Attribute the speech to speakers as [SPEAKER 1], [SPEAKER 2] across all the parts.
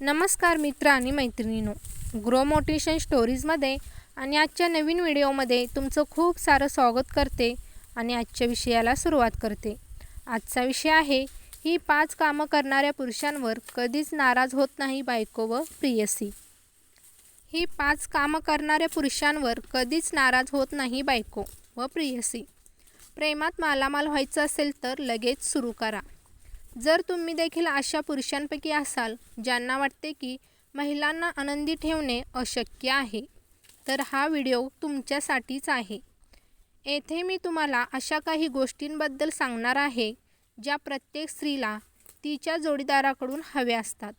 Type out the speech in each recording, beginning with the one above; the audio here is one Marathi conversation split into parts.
[SPEAKER 1] नमस्कार मित्र आणि मैत्रिणींनो ग्रो मोटिवेशन स्टोरीजमध्ये आणि आजच्या नवीन व्हिडिओमध्ये तुमचं खूप सारं स्वागत करते आणि आजच्या विषयाला सुरुवात करते. आजचा विषय आहे ही पाच कामं करणाऱ्या पुरुषांवर कधीच नाराज होत नाही बायको व प्रियसी. ही पाच कामं करणाऱ्या पुरुषांवर कधीच नाराज होत नाही बायको व प्रियसी. प्रेमात मालामाल व्हायचं असेल तर लगेच सुरू करा. जर तुम्ही देखील अशा पुरुषांपैकी असाल ज्यांना वाटते की महिलांना आनंदी ठेवणे अशक्य आहे तर हा व्हिडिओ तुमच्यासाठीच आहे. येथे मी तुम्हाला अशा काही गोष्टींबद्दल सांगणार आहे ज्या प्रत्येक स्त्रीला तिच्या जोडीदाराकडून हव्या असतात.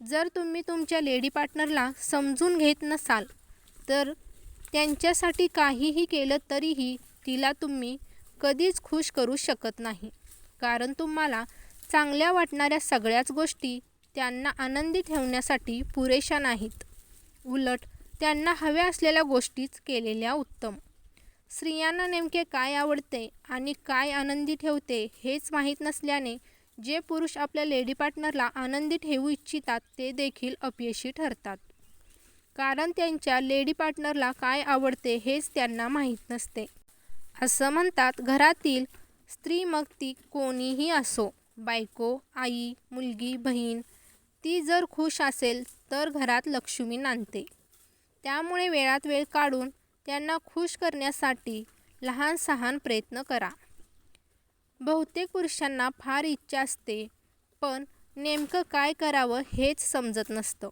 [SPEAKER 1] जर तुम्ही तुमच्या लेडी पार्टनरला समजून घेत नसाल तर त्यांच्यासाठी काहीही केलं तरीही तिला तुम्ही कधीच खुश करू शकत नाही. कारण तुम्हाला चांगल्या वाटणाऱ्या सगळ्याच गोष्टी त्यांना आनंदी ठेवण्यासाठी पुरेशा नाहीत. उलट त्यांना हव्या असलेल्या गोष्टीच केलेल्या उत्तम. स्त्रियांना नेमके काय आवडते आणि काय आनंदी ठेवते हेच माहीत नसल्याने जे पुरुष आपल्या लेडी पार्टनरला आनंदी ठेवू इच्छितात ते देखील अपयशी ठरतात. कारण त्यांच्या लेडी पार्टनरला काय आवडते हेच त्यांना माहीत नसते. असं म्हणतात घरातील स्त्री मग ती कोणीही असो. बायको आई मुलगी बहीण ती जर खुश असेल तर घरात लक्ष्मी नांदते. त्यामुळे वेळात वेळ काढून त्यांना खुश करण्यासाठी लहान सहान प्रयत्न करा. बहुतेक पुरुषांना फार इच्छा असते पण नेमकं काय करावं हेच समजत नसतं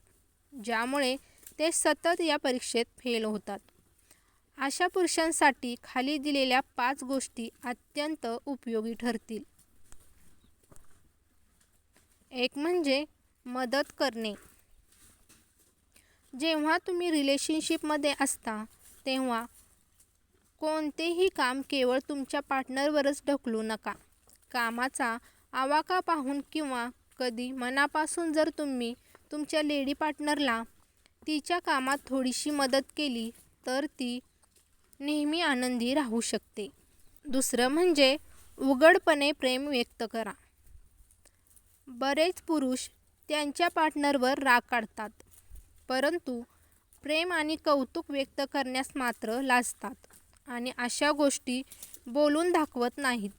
[SPEAKER 1] ज्यामुळे ते सतत या परीक्षेत फेल होतात. अशा पुरुषांसाठी खाली दिलेल्या पाच गोष्टी अत्यंत उपयोगी ठरतील. एक म्हणजे मदत करणे. जेव्हा तुम्ही रिलेशनशिपमध्ये असता तेव्हा कोणतेही काम केवळ तुमच्या पार्टनरवरच ढकलू नका. कामाचा आवाका पाहून किंवा कधी मनापासून जर तुम्ही तुमच्या लेडी पार्टनरला तिच्या कामात थोडीशी मदत केली तर ती नेहमी आनंदी राहू शकते. दुसरं म्हणजे उघडपणे प्रेम व्यक्त करा. बरेच पुरुष त्यांच्या पार्टनरवर राग काढतात परंतु प्रेम आणि कौतुक व्यक्त करण्यास मात्र लाजतात आणि अशा गोष्टी बोलून दाखवत नाहीत.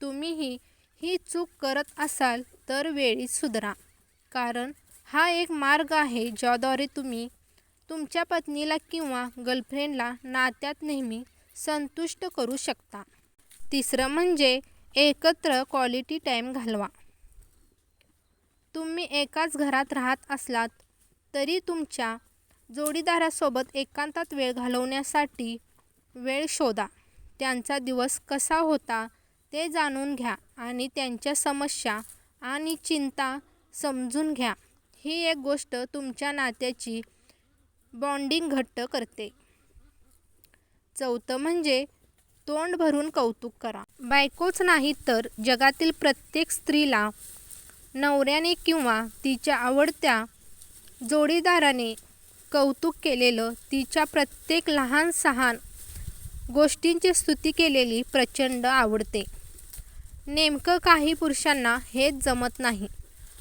[SPEAKER 1] तुम्हीही ही चूक करत असाल तर वेळी सुधरा कारण हा एक मार्ग आहे ज्याद्वारे तुम्ही तुमच्या पत्नीला किंवा गर्लफ्रेंडला नात्यात नेहमी संतुष्ट करू शकता. तिसरं म्हणजे एकत्र क्वालिटी टाईम घालवा. तुम्ही एकाच घरात राहत असलात तरी तुमच्या जोडीदारासोबत एकांतात वेळ घालवण्यासाठी वेळ शोधा. त्यांचा दिवस कसा होता ते जाणून घ्या आणि त्यांच्या समस्या आणि चिंता समजून घ्या. ही एक गोष्ट तुमच्या नात्याची बॉन्डिंग घट्ट करते. चौथं म्हणजे तोंड भरून कौतुक करा. बायकोच नाही तर जगातील प्रत्येक स्त्रीला नवऱ्याने किंवा तिच्या आवडत्या जोडीदाराने कौतुक केलेलं तिच्या प्रत्येक लहान सहान गोष्टींची स्तुती केलेली प्रचंड आवडते. नेमकं काही पुरुषांना हेच जमत नाही.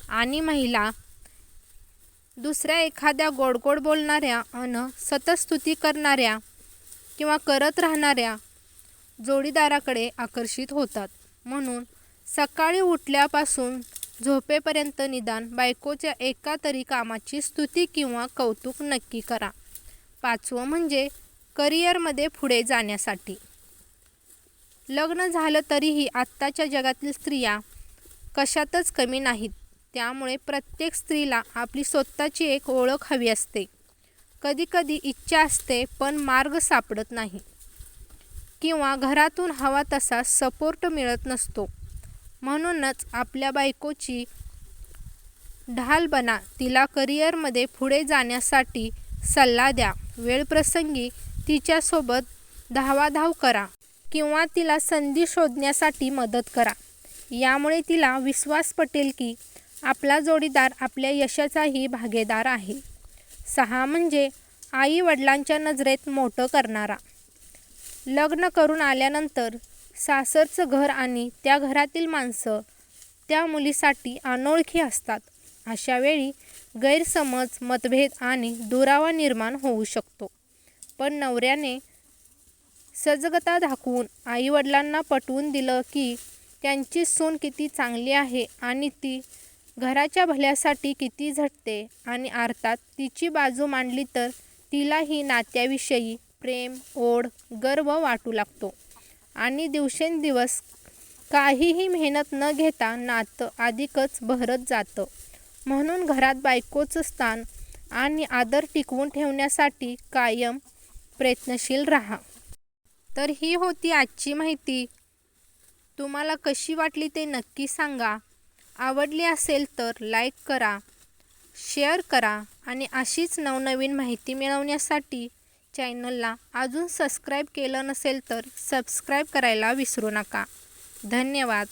[SPEAKER 1] आणि महिला दुसऱ्या एखाद्या गोड गोड बोलणाऱ्या अन सतत स्तुती करणाऱ्या किंवा करत राहणाऱ्या जोडीदाराकडे आकर्षित होतात. म्हणून सकाळी उठल्यापासून झोपेपर्यंत निदान बायकोच्या एका तरी कामाची स्तुती किंवा कौतुक नक्की करा. पाचवं म्हणजे करिअरमध्ये पुढे जाण्यासाठी. लग्न झालं तरीही आत्ताच्या जगातील स्त्रिया कशातच कमी नाहीत. त्यामुळे प्रत्येक स्त्रीला आपली स्वतःची एक ओळख हवी असते. कधीकधी इच्छा असते पण मार्ग सापडत नाही. किंवा घरातून हवा तसा सपोर्ट मिळत नसतो. म्हणूनच आपल्या बायकोची ढाल बना तिला करिअरमध्ये पुढे जाण्यासाठी सल्ला द्या. वेळप्रसंगी तिच्यासोबत धावाधाव करा किंवा तिला संधी शोधण्यासाठी मदत करा. यामुळे तिला विश्वास पटेल की आपला जोडीदार आपल्या यशाचाही भागीदार आहे. सहा म्हणजे आई वडिलांच्या नजरेत मोठं करणारा. लग्न करून आल्यानंतर सासरचं घर आणि त्या घरातील माणसं त्या मुलीसाठी अनोळखी असतात. अशा वेळी गैरसमज मतभेद आणि दुरावा निर्माण होऊ शकतो. पण नवऱ्याने सजगता दाखवून आईवडिलांना पटवून दिलं की त्यांची सून किती चांगली आहे आणि ती घराच्या भल्यासाठी किती झटते आणि अर्थात तिची बाजू मांडली तर तिलाही नात्याविषयी प्रेम ओढ गर्व वाटू लागतो. आणि दिवसेंदिवस काहीही मेहनत न घेता नातं अधिकच बहरत जातं. म्हणून घरात बायकोचं स्थान आणि आदर टिकवून ठेवण्यासाठी कायम प्रयत्नशील राहा. तर ही होती आजची माहिती. तुम्हाला कशी वाटली ते नक्की सांगा. आवडली असेल तर लाईक करा शेअर करा आणि अशीच नवनवीन माहिती मिळवण्यासाठी चॅनलला अजून सबस्क्राईब केलं नसेल तर सबस्क्राईब करायला विसरू नका. धन्यवाद.